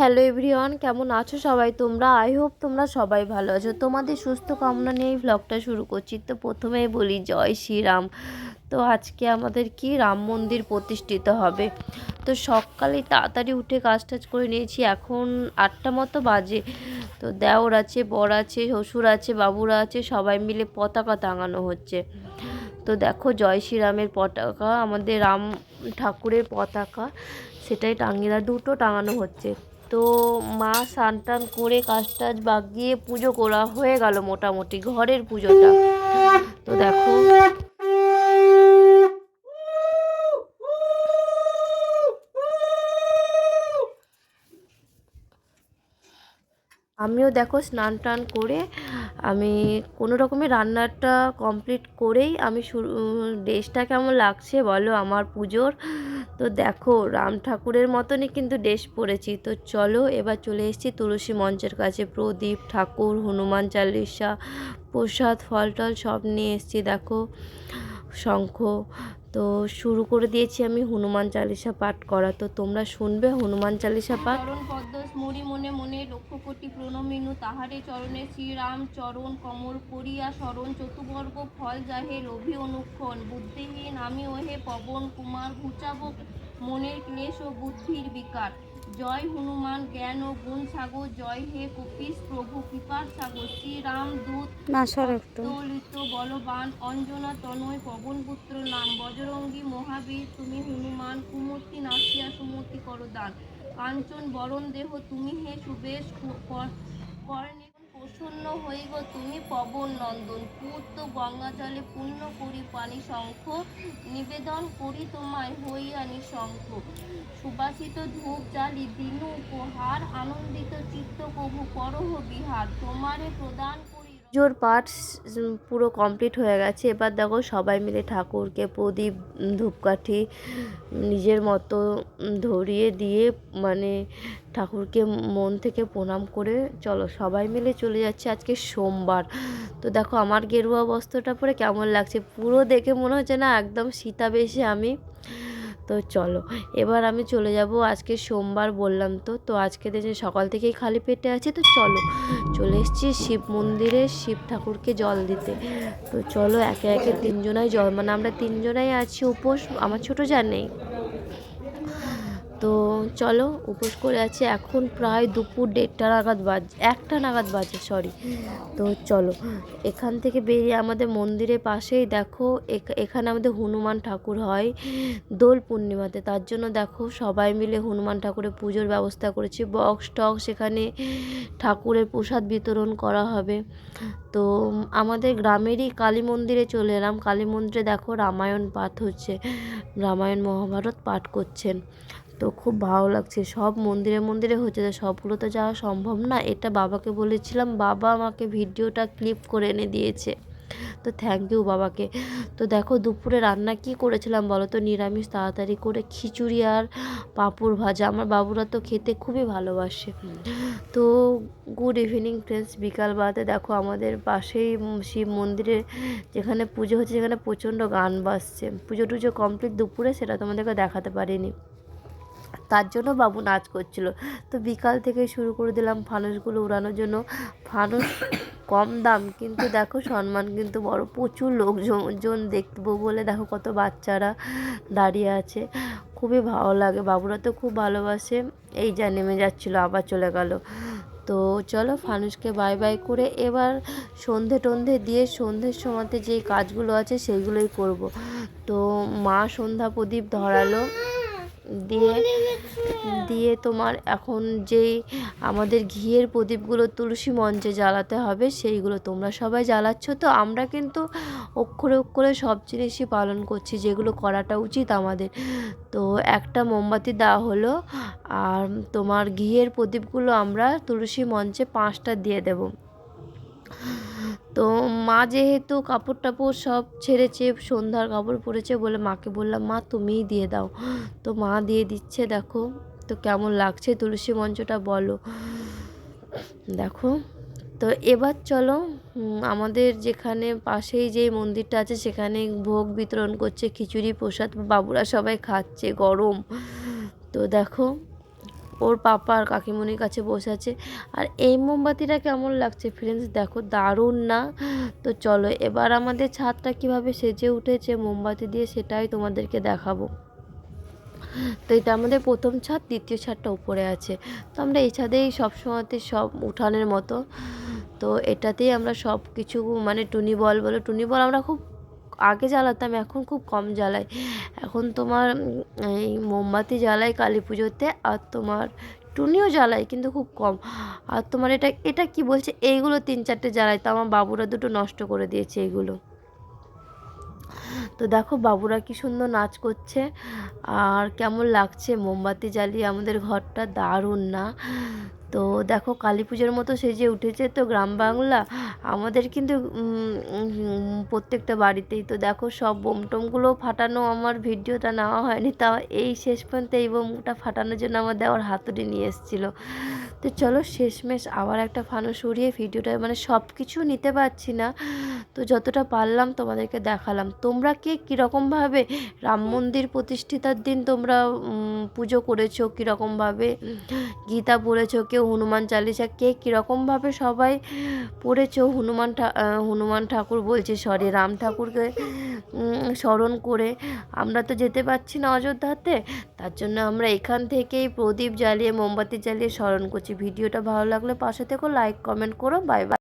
Hello everyone কেমন আছো সবাই তোমরা? আই হোপ তোমরা সবাই ভালো আছো। তোমাদের সুস্থ কামনা নিয়ে এই ভ্লগটা শুরু করছি। তো প্রথমেই বলি জয় শ্রীরাম তো আজকে আমাদের কি? রাম মন্দির প্রতিষ্ঠিত হবে। তো সকালে তাড়াতাড়ি উঠে কাজ টাজ করে নিয়েছি। এখন আটটা মতো বাজে। তো দেওর আছে, বর আছে, শ্বশুর আছে, বাবুরা আছে, সবাই মিলে পতাকা টাঙানো হচ্ছে। তো দেখো জয় শ্রীরামের পতাকা, আমাদের রাম ঠাকুরের পতাকা, সেটাই টাঙিয়ে, দুটো টাঙানো হচ্ছে। তো মা স্নান টান করে কাজ টাজ বাগিয়ে পুজো করা হয়ে গেল মোটামুটি, ঘরের পুজোটা তো দেখো আমিও দেখো স্নান টান করে আমি কোনো রকমে রান্নাটা কমপ্লিট করেই আমি শুরু, ড্রেসটা কেমন লাগছে বলো আমার পুজোর। তো দেখো রাম ঠাকুরের মতনই কিন্তু ড্রেস পরেছি। তো চলো এবার চলে এসেছি তুলসী মঞ্চের কাছে। প্রদীপ, ঠাকুর, হনুমান চালিসা প্রসাদ, ফল টল সব নিয়ে এসেছি দেখো। শঙ্খ। তো শুরু করে দিয়েছি আমি হনুমান চালিসা পাঠ করা। তো তোমরা শুনবে হনুমান চালিসা পাঠ। চরণ পদ্ম স্মরি মনে মনে লক্ষ কোটি প্রণমিনু তাহারে চরণে শ্রীরাম চরণ কমল করিয়া স্মরণ চতুবর্গ ফল যাহে লোভী অনুক্ষণ। বুদ্ধিহীন আমি ওহে পবন কুমার ঘুচাব মনের ক্লেশ ও বুদ্ধির বিকার। জয় হনুমান জ্ঞান ও গুণ সাগর জয় হে কপিস প্রভু কৃপার সাগর শ্রীরাম দূত দলিত বলবান অঞ্জনা তনয় পবন পুত্র নাম বজরঙ্গী মহাবীর তুমি হনুমান কুমূর্তি নাসিয়া সুমূর্তি করো দান। কাঞ্চন বরণ দেহ তুমি হে সুবেশ কর্ণে প্রসন্ন হইব তুমি পবন নন্দন পূর্ত গঙ্গা জলে পূর্ণ করি পানি শঙ্খ, নিবেদন করি তোমায় হইয়া নিশঙ্খ সুবাসিত ধূপ জালি দিনু উপহার, আনন্দিত চিত্ত প্রভু করহ বিহার। তোমারে প্রদান পুজোর পাঠ পুরো কমপ্লিট হয়ে গেছে। এবার দেখো সবাই মিলে ঠাকুরকে প্রদীপ ধূপকাঠি নিজের মতো ধরিয়ে দিয়ে মানে ঠাকুরকে মন থেকে প্রণাম করে চলো সবাই মিলে চলে যাচ্ছে আজকে সোমবার। তো দেখো আমার গেরুয়া বস্ত্রটা পরে কেমন লাগছে? পুরো দেখে মনে হচ্ছে না একদম সীতা বেশে আমি। তো চলো, এবার আমি চলে যাব। আজকে সোমবার বললাম তো তো আজকে দেখে সকাল থেকেই খালি পেটে আছে, তো চলো। চলে এসেছি শিব মন্দিরে শিব ঠাকুরকে জল দিতে। তো চলো একে একে তিনজনাই জল মানে আমরা তিনজনাই আছি উপোস, আমার ছোটো যা নেই। তো চলো উপোস করে আছি। এখন প্রায় দুপুর দেড়টা নাগাদ বাজ, একটা নাগাদ বাজে সরি তো চলো, এখান থেকে বেরিয়ে আমাদের মন্দিরের পাশেই দেখো, এখ- এখানে আমাদের হনুমান ঠাকুর হয় দোল পূর্ণিমাতে। তার জন্য দেখো, সবাই মিলে হনুমান ঠাকুরের পুজোর ব্যবস্থা করেছি। বক্স টক্স সেখানে ঠাকুরের প্রসাদ বিতরণ করা হবে। তো আমাদের গ্রামেরই কালী মন্দিরে চলে এলাম। কালী মন্দিরে দেখো রামায়ণ পাঠ হচ্ছে, রামায়ণ মহাভারত পাঠ করছেন। তো খুব ভালো লাগছে। সব মন্দিরে মন্দিরে হচ্ছে তো সবগুলো তো যাওয়া সম্ভব না। এটা বাবাকে বলেছিলাম, বাবা আমাকে ভিডিওটা ক্লিপ করে এনে দিয়েছে। তো থ্যাংক ইউ বাবাকে। তো দেখো দুপুরে রান্না কি করেছিলাম বলো তো? নিরামিষ তাড়াতাড়ি করে খিচুড়ি আর পাঁপড় ভাজা। আমার বাবুরা তো খেতে খুবই ভালোবাসে। তো গুড ইভিনিং ফ্রেন্ডস বিকালবেলাতে দেখো আমাদের পাশেই শিব মন্দিরে যেখানে পুজো হচ্ছে, সেখানে প্রচণ্ড গান বাজছে। পুজো টুজো কমপ্লিট দুপুরে, সেটা তোমাদেরকে দেখাতে পারিনি। তার জন্য বাবু নাচ করছিল। তো বিকাল থেকে শুরু করে দিলাম ফানুসগুলো উড়ানোর জন্য। ফানুস কম দাম, কিন্তু দেখো সম্মান কিন্তু বড়। প্রচুর লোকজন দেখব বলে দেখো কত বাচ্চারা দাঁড়িয়ে আছে। খুবই ভালো লাগে, বাবুরা তো খুব ভালোবাসে। এই যা নেমে যাচ্ছিল, আবার চলে গেল। তো চলো ফানুসকে বাই বাই করে এবার সন্ধে টন্ধে দিয়ে সন্ধ্যের সময়তে যে কাজগুলো আছে সেইগুলোই করব। তো মা সন্ধ্যা প্রদীপ ধরালো। দিয়ে দিয়ে তোমার এখন যেই আমাদের ঘিয়ের প্রদীপগুলো তুলসী মঞ্চে জ্বালাতে হবে সেইগুলো তোমরা সবাই জ্বালাচ্ছ। তো আমরা কিন্তু অক্ষরে অক্ষরে সব জিনিসই পালন করছি যেগুলো করাটা উচিত আমাদের। তো একটা মোমবাতি দেওয়া হলো আর তোমার ঘিয়ের প্রদীপগুলো আমরা তুলসী মঞ্চে পাঁচটা দিয়ে দেবো। তো মা যেহেতু কাপড় টাপড় সব ছেড়েছে, সন্ধ্যার কাপড় পরেছে বলে মাকে বললাম, মা, তুমিই দিয়ে দাও। তো মা দিয়ে দিচ্ছে, দেখো। তো কেমন লাগছে তুলসী মঞ্চটা বলো। দেখো। তো এবার চলো আমাদের যেখানে পাশেই যে মন্দিরটা আছে সেখানে ভোগ বিতরণ করছে, খিচুড়ি, প্রসাদ বাবুরা সবাই খাচ্ছে, গরম। তো দেখো। ওর পাপা আর কাকিমণির কাছে বসে আছে। আর এই মোমবাতিটা কেমন লাগছে ফ্রেন্ডস দেখো, দারুণ না? তো চলো, এবার আমাদের ছাদটা কীভাবে সেজে উঠেছে মোমবাতি দিয়ে সেটাই তোমাদেরকে দেখাবো। তো এটা আমাদের প্রথম ছাদ, দ্বিতীয় ছাদটা উপরে আছে। তো আমরা এই ছাদেই সবসময়তে সব উঠানের মতো। তো এটাতেই আমরা সব কিছু মানে টুনি বল বলো, টুনি বল আমরা খুব আগে জ্বালাতাম, এখন খুব কম জ্বালাই। এখন তোমার এই মোমবাতি জ্বালাই কালী পুজোতে, আর তোমার টুনিও জ্বালাই কিন্তু খুব কম। আর তোমার এটা এটা কি বলছে? এইগুলো তিন চারটে জ্বালাই, তো আমার বাবুরা দুটো নষ্ট করে দিয়েছে এইগুলো। তো দেখো বাবুরা কি সুন্দর নাচ করছে। আর কেমন লাগছে? মোমবাতি জ্বালিয়ে আমাদের ঘরটা দারুণ না। তো দেখো কালী পুজোর মতো সেজে উঠেছে তো গ্রাম বাংলা। আমাদের কিন্তু প্রত্যেকটা বাড়িতেই তো দেখো সব বোম টোমগুলো ফাটানো আমার ভিডিওটা নেওয়া হয়নি, তাও এই শেষ পর্যন্ত এই বোমটা ফাটানোর জন্য আমার দেওয়ার হাতুড়ি নিয়ে এসেছিল। তো চলো শেষমেশ আবার একটা ফানো সরিয়ে ভিডিওটা মানে সব কিছু নিতে পারছি না। তো যতটা পারলাম তোমাদেরকে দেখালাম। তোমরা কে কীরকমভাবে রাম মন্দির প্রতিষ্ঠিতার দিন তোমরা পুজো করেছ? কীরকমভাবে গীতা পড়েছো? কেউ হনুমান চালিসা কে কীরকমভাবে সবাই পড়েছো? হনুমান হনুমান ঠাকুর বলছে সরি রাম ঠাকুরকে স্মরণ করে আমরা তো যেতে পারছি না অযোধ্যাতে। তার জন্য আমরা এখান থেকেই প্রদীপ জ্বালিয়ে মোমবাতি জ্বালিয়ে স্মরণ করছি। ভিডিওটা ভালো লাগলে পাশে থেকো লাইক কমেন্ট করো। Bye bye.